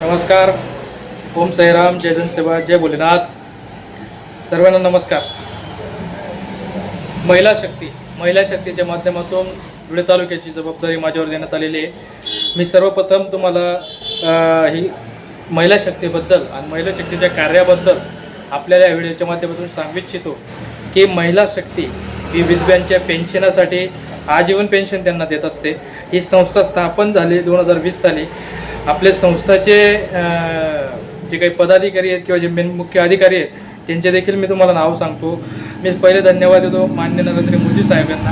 नमस्कार. ओम साईराम जय जनसेवा जय भोलेनाथ. सर्वांना नमस्कार. महिला शक्ती महिला शक्तीच्या माध्यमातून धुळे तालुक्याची जबाबदारी माझ्यावर देण्यात आलेली आहे. मी सर्वप्रथम तुम्हाला ही महिला शक्तीबद्दल आणि महिला शक्तीच्या कार्याबद्दल आपल्याला या व्हिडिओच्या माध्यमातून सांगू इच्छितो की महिला शक्ती ही विधव्यांच्या पेन्शनासाठी आजीवन पेन्शन त्यांना देत असते. ही संस्था स्थापन झाली दोन हजार वीस साली. आपले संस्थाचे जे काही पदाधिकारी आहेत किंवा जे मेन मुख्य अधिकारी आहेत त्यांचे देखील मी तुम्हाला नाव सांगतो. मी पहिले धन्यवाद देतो मान्य नरेंद्र मोदी साहेब यांना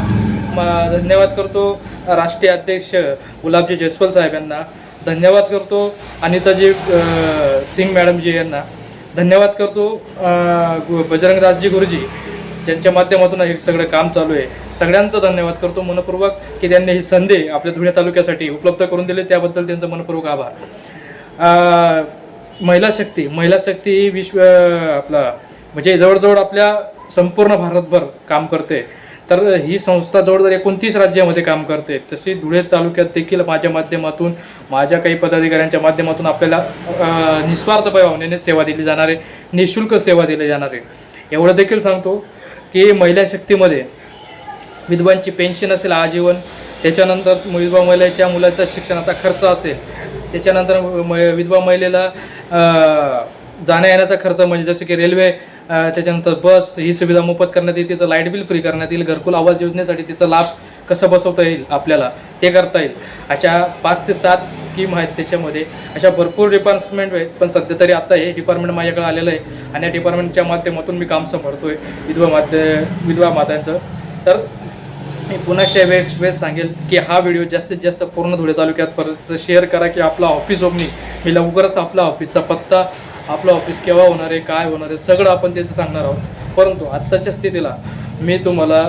म- धन्यवाद करतो राष्ट्रीय अध्यक्ष गुलाबजी जयस्वाल साहेब यांना धन्यवाद करतो अनिताजी सिंग मॅडमजी यांना. धन्यवाद करतो बजरंगदासजी गुरुजी ज्यांच्या माध्यमातून हे सगळं काम चालू आहे. सगळ्यांचा धन्यवाद करतो. मनपूर्वक की त्यांनी ही संधी आपल्या धुळे तालुक्यासाठी उपलब्ध करून दिली. त्याबद्दल त्यांचा मनपूर्वक आभार. महिला शक्ती महिला शक्ती ही विश्व आपला म्हणजे जवळजवळ आपल्या संपूर्ण भारतभर काम करते. तर ही संस्था जवळजवळ एकोणतीस राज्यामध्ये काम करते. तशी धुळे तालुक्यात देखील माझ्या माध्यमातून माझ्या काही पदाधिकाऱ्यांच्या माध्यमातून आपल्याला निस्वार्थ भावनेने सेवा दिली जाणार आहे. निशुल्क सेवा दिली जाणार आहे. एवढं देखील सांगतो की महिला शक्तीमध्ये विधवांची पेन्शन असेल आजीवन त्याच्यानंतर विधवा महिलेच्या मुलाचा शिक्षणाचा खर्च असेल त्याच्यानंतर म- विधवा महिलेला जाण्यायेण्याचा जाण्या येण्याचा खर्च म्हणजे जसं की रेल्वे त्याच्यानंतर बस ही सुविधा मोफत करण्यात येईल तिचं लाइट बिल फ्री करण्यात येईल घरकुल आवाज योजनेसाठी तिचा लाभ कसं बसवता येईल आपल्याला ते करता येईल. अशा पाच ते सात स्कीम आहेत त्याच्यामध्ये. अशा भरपूर डिपार्टमेंट आहेत पण सध्या तरी आता हे डिपार्टमेंट माझ्याकडे आलेलं आहे. आणि या डिपार्टमेंटच्या माध्यमातून मी काम सांभाळतोय. विधवा माध्य विधवा मातांचं. तर मी पुन्हा वेळेस वेळेस सांगेल की हा व्हिडिओ जास्तीत जास्त पूर्ण धुळे तालुक्यात परत शेअर करा की आपला ऑफिस ओपनिंग मी लवकरच आपला ऑफिसचा पत्ता आपलं ऑफिस केव्हा होणार आहे काय होणार आहे सगळं आपण त्याचं सांगणार आहोत. परंतु आत्ताच्या स्थितीला मी तुम्हाला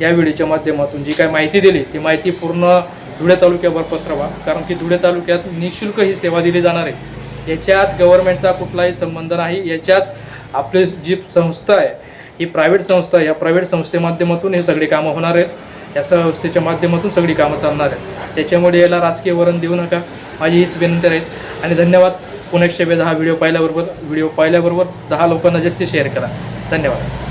या व्हिडिओच्या माध्यमातून जी काय माहिती दिली ती माहिती पूर्ण धुळे तालुक्यावर पसरवा. कारण की धुळे तालुक्यात निशुल्क ही सेवा दिली जाणार आहे. याच्यात गव्हर्नमेंटचा कुठलाही संबंध नाही. याच्यात आपली जी संस्था आहे ही प्रायव्हेट संस्था या प्रायव्हेट संस्थे माध्यमातून हे सगळी कामं होणार आहेत. या संस्थेच्या माध्यमातून सगळी कामं चालणार आहेत. त्याच्यामुळे याला राजकीय वरण देऊ नका. माझी हीच विनंती राहील आणि धन्यवाद. पुणे वेळेस हा व्हिडिओ पाहिल्याबरोबर व्हिडिओ पाहिल्याबरोबर दहा लोकांना जास्ती शेअर करा. धन्यवाद.